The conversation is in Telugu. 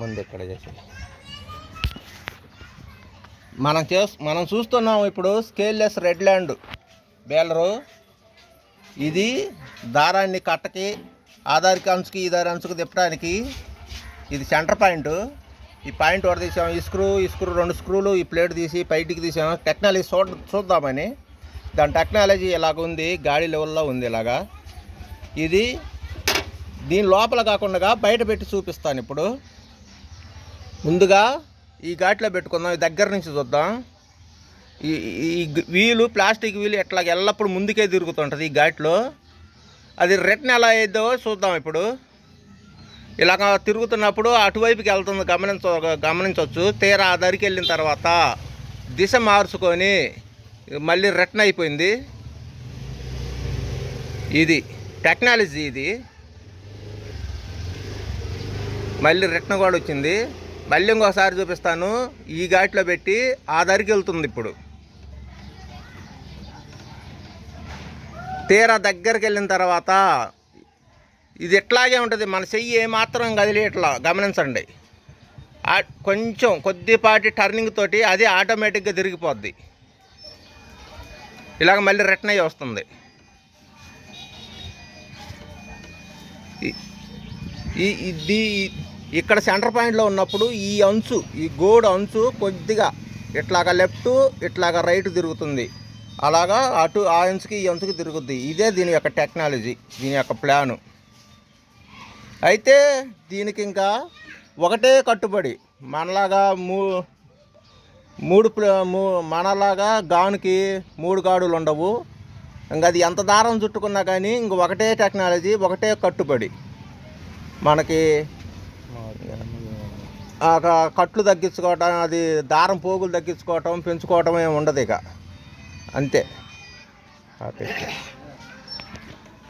ముందు ఇక్కడ చేసి. మనం చే మనం చూస్తున్నాం ఇప్పుడు స్కేల్లెస్ రెడ్ ల్యాండ్. బేలరు ఇది దారాన్ని కట్టకి ఆధారికి అంచుకి ఈ దారి అంచుకు తిప్పడానికి ఇది సెంటర్ పాయింట్. ఈ పాయింట్ ఒకటి తీసాం ఈ స్క్రూ ఈ స్క్రూ రెండు స్క్రూలు ఈ ప్లేట్ తీసి బయటికి తీసాం. టెక్నాలజీ చూడ చూద్దామని. దాని టెక్నాలజీ ఇలాగ ఉంది? గాడి లెవెల్లో ఉంది ఇలాగా. ఇది దీని లోపల కాకుండా బయట పెట్టి చూపిస్తాను ఇప్పుడు. ముందుగా ఈ ఘాట్లో పెట్టుకుందాం. దగ్గర నుంచి చూద్దాం. ఈ ఈ వీలు ప్లాస్టిక్ వీలు ఎట్లా ఎల్లప్పుడు ముందుకే తిరుగుతుంటుంది ఈ ఘాట్లో. అది రిటర్న్ ఎలా అయ్యిద్దో చూద్దాం ఇప్పుడు. ఇలాగ తిరుగుతున్నప్పుడు అటువైపుకి వెళ్తుంది గమనించ గమనించవచ్చు. తీరా ఆ దరికి వెళ్ళిన తర్వాత దిశ మార్చుకొని మళ్ళీ రిటర్న్ అయిపోయింది. ఇది టెక్నాలజీ ఇది. మళ్ళీ రిటర్న్ కూడా వచ్చింది. మళ్ళీ ఇంకోసారి చూపిస్తాను. ఈ ఘాట్లో పెట్టి ఆ దరికి వెళ్తుంది ఇప్పుడు. తీరా దగ్గరికి వెళ్ళిన తర్వాత ఇది ఇట్లాగే ఉంటుంది. మన చెయ్యి ఏమాత్రం కదిలి ఇట్లా గమనించండి కొంచెం కొద్దిపాటి టర్నింగ్ తోటి అది ఆటోమేటిక్గా తిరిగిపోద్ది. ఇలాగ మళ్ళీ రిటర్న్ అయ్యి వస్తుంది. ఈ- ఈ ఇది ఇక్కడ సెంటర్ పాయింట్లో ఉన్నప్పుడు ఈ అంచు ఈ గోడు అంచు కొద్దిగా ఇట్లాగా లెఫ్ట్ ఇట్లాగా రైట్ తిరుగుతుంది. అలాగా అటు ఆ అంచుకి ఈ అంచుకి తిరుగుద్ది. ఇదే దీని యొక్క టెక్నాలజీ దీని యొక్క ప్లాను. అయితే దీనికి ఇంకా ఒకటే కట్టుబడి మనలాగా మూ మూడు మూ మనలాగా గానుకి మూడు గాడులు ఉండవు. ఇంకా అది ఎంత దారం చుట్టుకున్నా కానీ ఇంక ఒకటే టెక్నాలజీ ఒకటే కట్టుబడి. మనకి కట్లు తగ్గించుకోవటం అది దారం పోగులు తగ్గించుకోవటం పెంచుకోవటం ఏమి ఉండదు ఇక. అంతే.